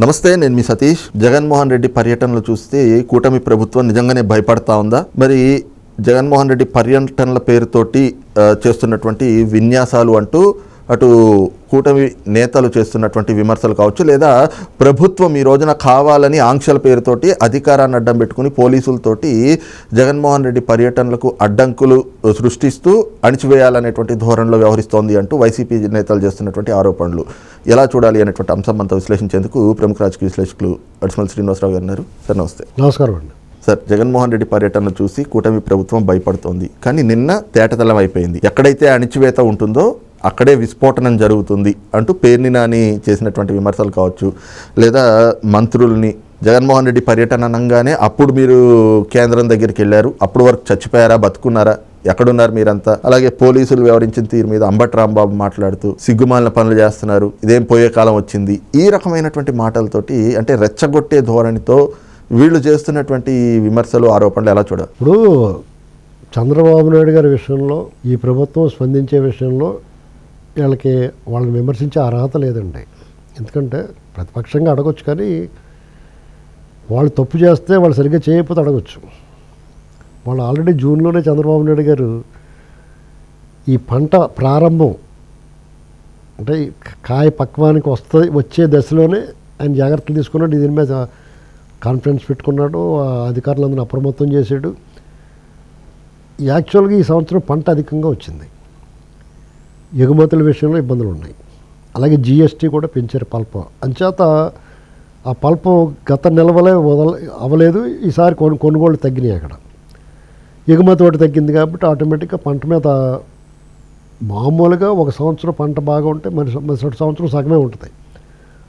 నమస్తే నేను మీ సతీష్. జగన్మోహన్ రెడ్డి పర్యటనలు చూస్తే కూటమి ప్రభుత్వం నిజంగానే భయపడతా ఉందా? మరి జగన్మోహన్ రెడ్డి పర్యటనల పేరుతోటి చేస్తున్నటువంటి విన్యాసాలు అంటూ అటు కూటమి నేతలు చేస్తున్నటువంటి విమర్శలు కావచ్చు లేదా ప్రభుత్వం ఈ రోజున కావాలని ఆంక్షల పేరుతోటి అధికారాన్ని అడ్డం పెట్టుకుని పోలీసులతోటి జగన్మోహన్ రెడ్డి పర్యటనలకు అడ్డంకులు సృష్టిస్తూ అణిచివేయాలనేటువంటి ధోరణిలో వ్యవహరిస్తోంది అంటూ వైసీపీ నేతలు చేస్తున్నటువంటి ఆరోపణలు. ఎలా చూడాలి అనేటువంటి అంశం అంతా విశ్లేషించేందుకు ప్రముఖ రాజకీయ విశ్లేషకులు అడిసిమల్ శ్రీనివాసరావు గారు ఉన్నారు. సార్ నమస్తే. నమస్కారం అండి. సార్ జగన్మోహన్ రెడ్డి పర్యటన చూసి కూటమి ప్రభుత్వం భయపడుతోంది. కానీ నిన్న తేటతలం అయిపోయింది. ఎక్కడైతే అణిచివేత ఉంటుందో అక్కడే విస్ఫోటనం జరుగుతుంది అంటూ పేర్ని నాని చేసినటువంటి విమర్శలు కావచ్చు లేదా మంత్రుల్ని జగన్మోహన్ రెడ్డి పర్యటన అనగానే అప్పుడు మీరు కేంద్రం దగ్గరికి వెళ్ళారు అప్పుడు వరకు చచ్చిపోయారా బతుకున్నారా ఎక్కడున్నారు మీరంతా? అలాగే పోలీసులు వ్యవహరించిన తీరు మీద అంబటి రాంబాబు మాట్లాడుతూ సిగ్గుమాలిన పనులు చేస్తున్నారు ఇదేం పోయే కాలం వచ్చింది? ఈ రకమైనటువంటి మాటలతోటి అంటే రెచ్చగొట్టే ధోరణితో వీళ్ళు చేస్తున్నటువంటి విమర్శలు ఆరోపణలు ఎలా చూడాలి? ఇప్పుడు చంద్రబాబు నాయుడు గారి విషయంలో ఈ ప్రభుత్వం స్పందించే విషయంలో వీళ్ళకి వాళ్ళని విమర్శించే అర్హత లేదండి. ఎందుకంటే ప్రతిపక్షంగా అడగొచ్చు కానీ వాళ్ళు తప్పు చేస్తే వాళ్ళు సరిగ్గా చేయకపోతే అడగొచ్చు. వాళ్ళు ఆల్రెడీ జూన్లోనే చంద్రబాబు నాయుడు గారు ఈ పంట ప్రారంభం అంటే కాయ పక్వానికి వస్తే వచ్చే దశలోనే ఆయన జాగ్రత్తలు తీసుకున్నాడు. దీని మీద కాన్ఫిడెన్స్ పెట్టుకున్నాడు. ఆ అప్రమత్తం చేశాడు. యాక్చువల్గా ఈ సంవత్సరం పంట అధికంగా వచ్చింది. ఎగుమతుల విషయంలో ఇబ్బందులు ఉన్నాయి అలాగే జిఎస్టీ కూడా పెంచారు పల్ప. అంచేత ఆ పల్ప గత నిల్వలే వదల అవ్వలేదు ఈసారి కొను కొనుగోళ్ళు తగ్గినాయి అక్కడ. ఎగుమతి ఒకటి తగ్గింది కాబట్టి ఆటోమేటిక్గా పంట మీద మామూలుగా ఒక సంవత్సరం పంట బాగా ఉంటే మరి మరుసటి సంవత్సరం సగమే ఉంటుంది.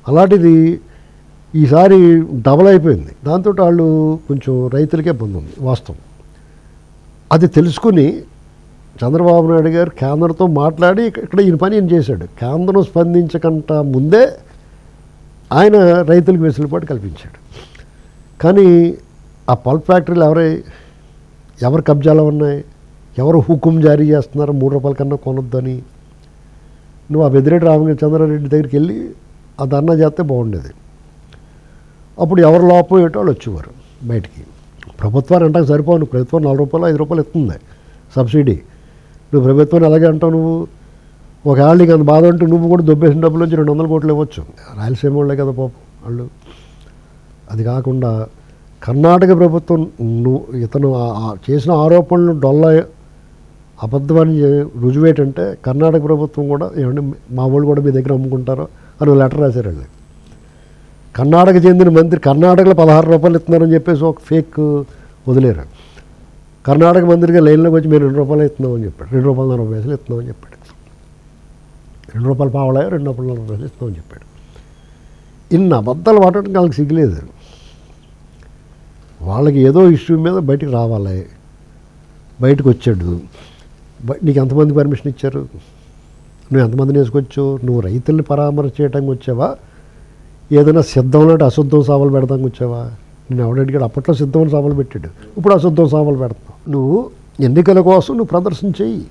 అలాంటిది ఈసారి డబల్ అయిపోయింది. దాంతో వాళ్ళు కొంచెం రైతులకే ఇబ్బంది ఉంది వాస్తవం. అది తెలుసుకుని చంద్రబాబు నాయుడు గారు కేంద్రంతో మాట్లాడి ఇక్కడ ఈయన పని ఏం చేశాడు. కేంద్రం స్పందించకంట ముందే ఆయన రైతులకు వెసులుబాటు కల్పించాడు. కానీ ఆ పల్ప్ ఫ్యాక్టరీలు ఎవరై ఎవరు కబ్జాలో ఉన్నాయి? ఎవరు హుకుం జారీ చేస్తున్నారు? మూడు రూపాయల కన్నా కొనొద్దని. నువ్వు ఆ బెదిరెడ్డి రామచంద్రారెడ్డి దగ్గరికి వెళ్ళి ఆ ధర్నా చేస్తే బాగుండేది. అప్పుడు ఎవరు లోపం ఏంటో వాళ్ళు వచ్చేవారు బయటికి. ప్రభుత్వాన్ని అంటాక సరిపోను ప్రభుత్వం నాలుగు రూపాయలు ఐదు రూపాయలు ఇస్తుంది సబ్సిడీ. నువ్వు ప్రభుత్వాన్ని అలాగే అంటావు నువ్వు. ఒకవేళ నీకు అంత బాధ ఉంటే నువ్వు కూడా దొబ్బేసిన డబ్బుల నుంచి రెండు వందల కోట్లు ఇవ్వచ్చు. రాయలసీమ వాళ్ళే కదా పాపం వాళ్ళు. అది కాకుండా కర్ణాటక ప్రభుత్వం నువ్వు ఇతను చేసిన ఆరోపణలు డొల్ల అబద్ధమని రుజువేటంటే కర్ణాటక ప్రభుత్వం కూడా ఏమంటే మా వాళ్ళు కూడా మీ దగ్గర అమ్ముకుంటారో అని లెటర్ రాశారు వాళ్ళు. కర్ణాటక చెందిన మంత్రి కర్ణాటకలో పదహారు రూపాయలు ఇస్తున్నారని చెప్పేసి ఒక ఫేక్ వదిలేరు. కర్ణాటక మందిరిగా లైన్లోకి వచ్చి మేము రెండు రూపాయలు ఇస్తున్నామని చెప్పాడు. రెండు రూపాయల నలభై పైసలు ఇస్తున్నామని చెప్పాడు. రెండు రూపాయలు పావలాయో రెండు రూపాయల నలభై పైసలు ఇస్తామని చెప్పాడు. ఇన్ని అబద్ధాలు వాడటానికి వాళ్ళకి సిగ్గులేదు. వాళ్ళకి ఏదో ఇష్యూ మీద బయటికి రావాలి. బయటకు వచ్చాడు. నీకు ఎంతమంది పర్మిషన్ ఇచ్చారు? నువ్వు ఎంతమందిని వేసుకొచ్చు నువ్వు రైతుల్ని పరామర్శ చేయడానికి వచ్చావా? ఏదైనా సిద్ధం లాంటి అశుద్ధం సావలు పెడదానికి వచ్చావా? నేను ఎవడడిగాడు? అప్పట్లో సిద్ధమైన సావలు పెట్టాడు. ఇప్పుడు అశుద్ధం సావలు పెడతాను నువ్వు ఎన్నికల కోసం నువ్వు ప్రదర్శన చేయి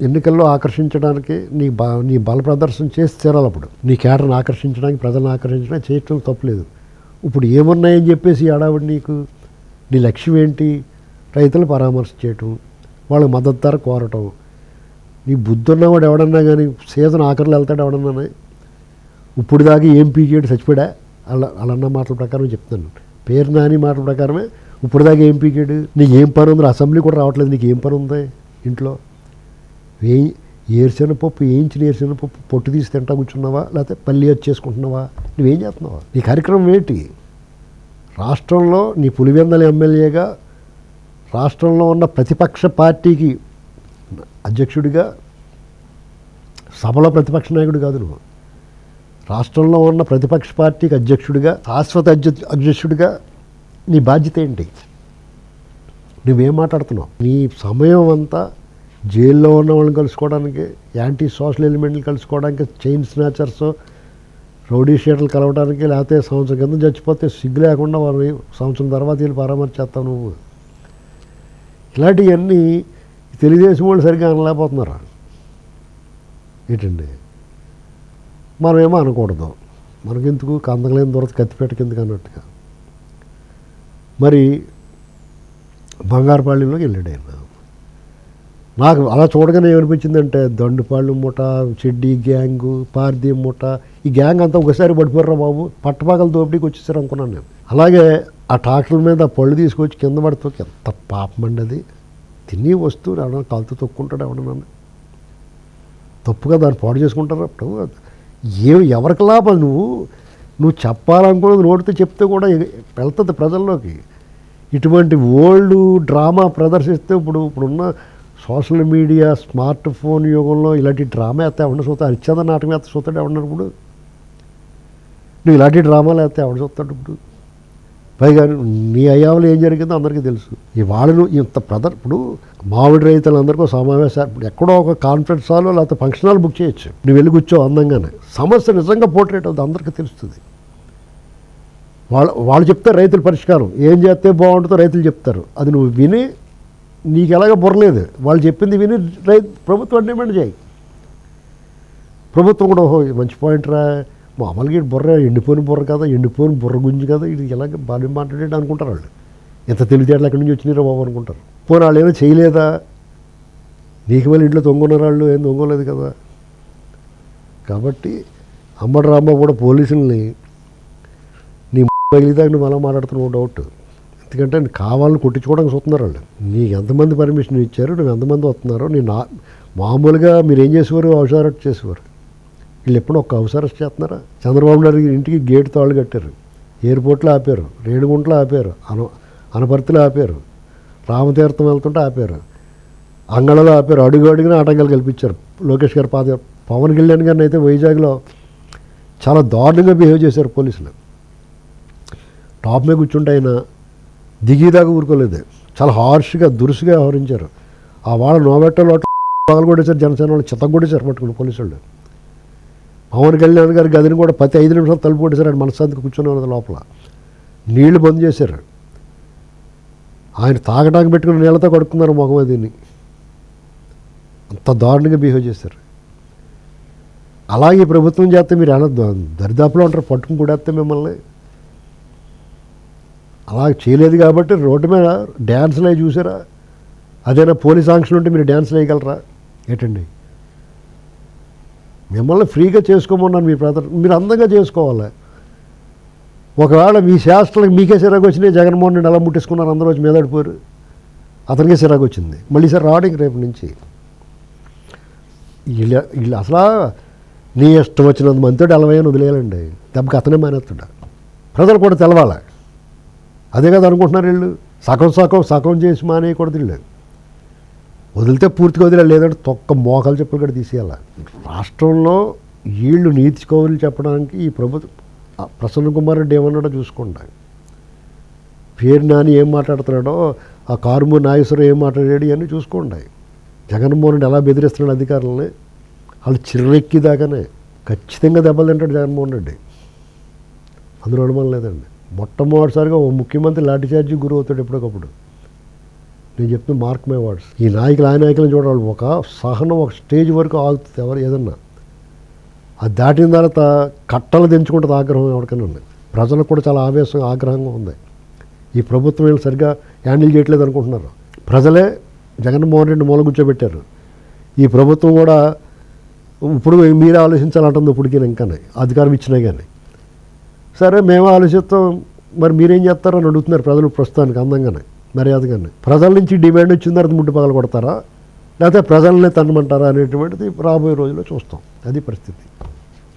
ఎన్నికల్లో ఆకర్షించడానికి నీ బా నీ బల ప్రదర్శన చేసి తీరాలి అప్పుడు. నీ కేటర్ని ఆకర్షించడానికి ప్రజలను ఆకర్షించడానికి చేయటం తప్పలేదు. ఇప్పుడు ఏమున్నాయని చెప్పేసి ఏడావిడి నీకు? నీ లక్ష్యం ఏంటి? రైతులు పరామర్శ చేయటం వాళ్ళకి మద్దతు ధర కోరటం. నీ బుద్ధి ఉన్నవాడు ఎవడన్నా కానీ సీజన్ ఆఖరిలో వెళ్తాడు ఎవడన్నా ఇప్పుడు దాకా ఏం పీకేడు చచ్చిపోయా అలా అలన్న మాటల ప్రకారం చెప్తున్నాను. పేరు నాని మాటల ప్రకారమే ఇప్పుడు దాకా ఏం పీకాడు? నీకు ఏం పని ఉంది అసెంబ్లీ కూడా రావట్లేదు. నీకు ఏం పని ఉంది ఇంట్లో? ఏ ఏరుశెన పప్పు వేయించిన ఏరుశెన పప్పు పొట్టు తీసి తింటా కూర్చున్నావా? లేకపోతే పల్లి వచ్చేసుకుంటున్నావా నువ్వేం చేస్తున్నావా? నీ కార్యక్రమం ఏంటి? రాష్ట్రంలో నీ పులివెందల ఎమ్మెల్యేగా రాష్ట్రంలో ఉన్న ప్రతిపక్ష పార్టీకి అధ్యక్షుడిగా సభలో ప్రతిపక్ష నాయకుడు కాదు నువ్వు. రాష్ట్రంలో ఉన్న ప్రతిపక్ష పార్టీకి అధ్యక్షుడిగా శాశ్వత అధ్య అధ్యక్షుడిగా నీ బాధ్యత ఏంటి? నువ్వేం మాట్లాడుతున్నావు? నీ సమయం అంతా జైల్లో ఉన్న వాళ్ళని కలుసుకోవడానికి యాంటీ సోషల్ ఎలిమెంట్లు కలుసుకోవడానికి చైన్ స్నాచర్స్ రౌడీ షీటర్లు కలవడానికి లేకపోతే సంవత్సరం కింద చచ్చిపోతే సిగ్గు లేకుండా వారిని సంవత్సరం తర్వాత వీళ్ళు పరామర్శ చేస్తావు నువ్వు. ఇలాంటివన్నీ తెలుగుదేశం వాళ్ళు సరిగ్గా అనలేకపోతున్నారా? ఏంటండి? మనమేమో అనకూడదు. మనకెందుకు? కందగలేని దొరత కత్తిపెట్ట కిందకి అన్నట్టుగా. మరి బంగారుపాళ్యంలోకి వెళ్ళాడు ఆయన. నాకు అలా చూడగానే ఏమనిపించిందంటే దండుపాళ్ళు ముఠ చెడ్డీ గ్యాంగు పార్దీ ముఠ ఈ గ్యాంగ్ అంతా ఒకసారి పడిపోర్రా బాబు పట్టపగల దోపిడీకి వచ్చేసారు అనుకున్నాను నేను. అలాగే ఆ ట్రాక్టర్ల మీద ఆ పళ్ళు తీసుకొచ్చి కింద పడుతూ ఎంత పాపం అండి అది. తిని వస్తువు ఎవడన్నా కాలుతో తొక్కుంటాడు ఎవడన్నా తప్పుగా దాన్ని పాడు చేసుకుంటారు? అప్పుడు ఏ ఎవరికి లాభం నువ్వు? నువ్వు చెప్పాలనుకున్నది నోటితో చెప్తే కూడా వెళ్తుంది ప్రజల్లోకి. ఇటువంటి ఓల్డ్ డ్రామా ప్రదర్శిస్తే ఇప్పుడు ఇప్పుడున్న సోషల్ మీడియా స్మార్ట్ ఫోన్ యుగంలో ఇలాంటి డ్రామా వేస్తే ఎవడ చూస్తా హరిశ్చంద్ర నాటకం ఎత్త చూస్తాడు ఎవడన్నారు ఇప్పుడు? నువ్వు ఇలాంటి డ్రామాలు వేస్తే ఎవడ చూస్తాడు ఇప్పుడు? పైగా నీ అయ్యావులు ఏం జరిగిందో అందరికీ తెలుసు. ఈ వాళ్ళను ఇంత ప్రదర్ ఇప్పుడు మామిడి రైతులందరికీ సమావేశాలు ఇప్పుడు ఎక్కడో ఒక కాన్ఫరెన్స్ హాల్ లేకపోతే ఫంక్షన్ హాల్ బుక్ చేయొచ్చు. నువ్వు వెళ్ళి కూర్చో అందంగానే. సమస్య నిజంగా పోర్ట్రేట్ అవుతుంది అందరికీ తెలుస్తుంది. వాళ్ళు వాళ్ళు చెప్తారు రైతుల పరిష్కారం. ఏం చేస్తే బాగుంటుందో రైతులు చెప్తారు. అది నువ్వు విని నీకు ఎలాగ బుర్రలేదు. వాళ్ళు చెప్పింది విని రైతు ప్రభుత్వం డిమాండ్ చేయి. ప్రభుత్వం కూడా ఓహో మంచి పాయింట్ రా. మామూలుగా ఇటు బుర్ర ఎండిపోయిన బుర్ర కదా ఎండిపోయిన బుర్ర గుంజు కదా ఇది ఎలాగ బాగా మాట్లాడేది అనుకుంటారు వాళ్ళు. ఎంత తెలివితేటలు ఎక్కడి నుంచి వచ్చినారో బాబు అనుకుంటారు. పోనీ వాళ్ళు ఏమైనా చేయలేదా? నీకు వెళ్ళి ఇంట్లో తొంగున్నారు వాళ్ళు ఏం తొంగలేదు కదా. కాబట్టి అమ్మడు రామ్మ కూడా పోలీసుల్ని నీ నువ్వు అలా మాట్లాడుతున్నావు డౌట్ ఎందుకంటే కావాలని కొట్టించుకోవడానికి చూస్తున్నారు వాళ్ళు. నీకు ఎంతమంది పర్మిషన్ ఇచ్చారు నువ్వు ఎంతమంది వస్తున్నారో నేను నా మామూలుగా మీరు ఏం చేసేవారు హౌస్ చేసేవారు. వీళ్ళు ఎప్పుడు ఒక్క అవసరం చేస్తున్నారా? చంద్రబాబు నాయుడు ఇంటికి గేట్ తాళ్ళు కట్టారు. ఎయిర్పోర్ట్లో ఆపారు రేణిగుంటలో ఆపారు అన అనపర్తిలో ఆపారు రామతీర్థం వెళ్తుంటే ఆపారు. అంగళలో ఆపారు అడుగు అడుగున ఆటంకాలు కల్పించారు. లోకేష్ గారు పాద పవన్ కళ్యాణ్ గారిని అయితే వైజాగ్లో చాలా దారుణంగా బిహేవ్ చేశారు పోలీసులు. టాప్ మీద కూర్చుంటే ఆయన దిగిదాకా ఊరుకోలేదు. చాలా హార్ష్గా దురుసుగా వ్యవహరించారు. ఆ వాళ్ళ నోబెట్టలో పగలగొట్టేశారు జనసేన వాళ్ళు చిత్తం కొట్టేశారు పట్టుకుని పోలీసు వాళ్ళు. పవన్ కళ్యాణ్ గారి గదిని కూడా ప్రతి ఐదు నిమిషాలు తలుపు కొట్టేశారు ఆయన మనశ్శాంతికి కూర్చొని ఉన్నది లోపల. నీళ్ళు బంద్ చేశారు. ఆయన తాగడానికి పెట్టుకున్న నీళ్ళతో కడుక్కున్నారు మొహం దీన్ని. అంత దారుణంగా బిహేవ్ చేశారు. అలాగే ప్రభుత్వం చేస్తే మీరు ఎలా దరిదాపులో ఉంటారు పట్టుకుని కూడేస్తే మిమ్మల్ని. అలా చేయలేదు కాబట్టి రోడ్డు మీద డ్యాన్స్లు అవి చూసారా? అదేనా పోలీస్ ఆంక్షలు ఉంటే మీరు డ్యాన్స్లు వేయగలరా? ఏంటండి? మిమ్మల్ని ఫ్రీగా చేసుకోమన్నాను మీ బ్రదర్. మీరు అందంగా చేసుకోవాలి. ఒకవేళ మీ శాస్త్రాలకు మీకే సిరాకు వచ్చినాయి జగన్మోహన్ రెడ్డి ఎలా ముట్టేసుకున్నారు అందరూ వచ్చి మీదడిపోయారు. అతనికే సిరాకు వచ్చింది. మళ్ళీ సార్ రావడానికి రేపు నుంచి. వీళ్ళు వీళ్ళు అసలు నీ ఇష్టం వచ్చినంత మంతోడు ఎలవయ్యని వదిలేయాలండి. దెబ్బకి అతనే మానేస్తాడు. ప్రజలు కూడా తెలవాలి. అదే కదా అనుకుంటున్నారు వీళ్ళు. సగం సగం సగం చేసి మానేయకూడదు వీళ్ళు. వదిలితే పూర్తిగా వదిలే లేదంటే తొక్క మోకాలు చెప్పులు కూడా తీసేయాలి? రాష్ట్రంలో వీళ్ళు నీతి కౌరులు చెప్పడానికి ఈ ప్రభుత్వం ఆ ప్రసన్న కుమార్ రెడ్డి ఏమన్నాడో చూసుకోండి. పేరు నాని ఏం మాట్లాడుతున్నాడో ఆ కారుమూరి నాగేశ్వరం ఏం మాట్లాడాడు అని చూసుకోండి. జగన్మోహన్ రెడ్డి ఎలా బెదిరిస్తున్నాడు అధికారులని వాళ్ళు చిర్రెక్కిదాకానే ఖచ్చితంగా దెబ్బలు తింటాడు జగన్మోహన్ రెడ్డి. అందులో అనుమానం లేదండి. మొట్టమొదటిసారిగా ఓ ముఖ్యమంత్రి లాఠీచార్జి గురి అవుతాడు ఎప్పటికప్పుడు. నేను చెప్తున్న మార్క్ మై వర్డ్స్ ఈ నాయకులు ఆ నాయకులను చూడాలి. ఒక సహనం ఒక స్టేజ్ వరకు ఆగుతుంది ఎవరు ఏదన్నా. అది దాటిన తర్వాత కట్టలు దించుకుంటుంది ఆగ్రహం ఎవరికైనా ఉంది. ప్రజలకు కూడా చాలా ఆవేశం ఆగ్రహంగా ఉంది. ఈ ప్రభుత్వం వీళ్ళు సరిగ్గా హ్యాండిల్ చేయట్లేదు అనుకుంటున్నారు. ప్రజలే జగన్మోహన్ రెడ్డి మూల కూర్చోబెట్టారు. ఈ ప్రభుత్వం కూడా ఇప్పుడు మీరే ఆలోచించాలంటుంది ఇప్పటికీ ఇంకానే. అధికారం ఇచ్చినా కానీ. సరే మేము ఆలోచిస్తాం. మరి మీరేం చేస్తారని అడుగుతున్నారు ప్రజలు ప్రస్తుతానికి అందంగానే మర్యాదగానే. ప్రజల నుంచి డిమాండ్ వచ్చిన తర్వాత ముట్టు పగల కొడతారా? లేకపోతే ప్రజలనే తన్నమంటారా అనేటువంటిది రాబోయే రోజుల్లో చూస్తాం. అది పరిస్థితి.